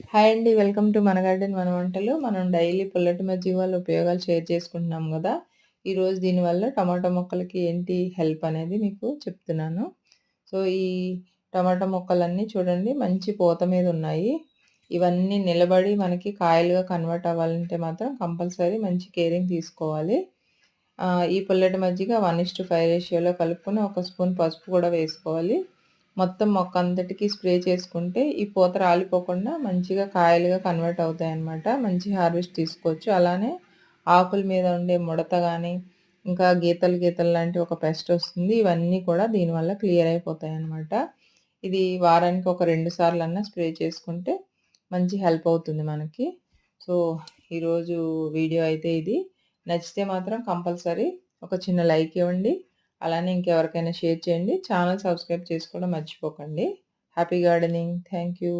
Hi అండి. Welcome to మన garden మన వంటలు. మనం డైలీ పుల్లటి మజ్జిగ వల్ల ఉపయోగాలు షేర్ చేసుకుంటున్నాం కదా ఈరోజు దీనివల్ల టమాటా మొక్కలకి ఏంటి హెల్ప్ అనేది మీకు చెప్తున్నాను. సో, ఈ టమాటా మొక్కలన్నీ చూడండి మంచి పూత మీద ఉన్నాయి. ఇవన్నీ నిలబడి మనకి కాయలుగా కన్వర్ట్ అవ్వాలంటే మాత్రం కంపల్సరీ మంచి కేరింగ్ తీసుకోవాలి. ఈ పుల్లటి మజ్జిగ 1:5 రేషియోలో కలుపుకొని ఒక స్పూన్ పసుపు కూడా వేసుకోవాలి. మొత్తం మొక్క అంతటికి స్ప్రే చేసుకుంటే ఈ పూత రాలిపోకుండా మంచిగా కాయలుగా కన్వర్ట్ అవుతాయి అన్నమాట మంచి హార్వెస్ట్ తీసుకోవచ్చు. అలానే ఆకుల మీద ఉండే ముడత కానీ ఇంకా గీతలు గీతలు లాంటి ఒక పెస్ట్ వస్తుంది. ఇవన్నీ కూడా దీనివల్ల క్లియర్ అయిపోతాయి అన్నమాట ఇది వారానికి ఒక రెండుసార్లు అన్నా స్ప్రే చేసుకుంటే మంచి హెల్ప్ అవుతుంది మనకి. సో, ఈరోజు వీడియో అయితే ఇది. నచ్చితే మాత్రం కంపల్సరీ ఒక చిన్న లైక్ ఇవ్వండి. అలానే ఇంకెవరికైనా షేర్ చేయండి. ఛానల్ సబ్స్క్రైబ్ చేసుకోవడం మర్చిపోకండి. Happy gardening. Thank you.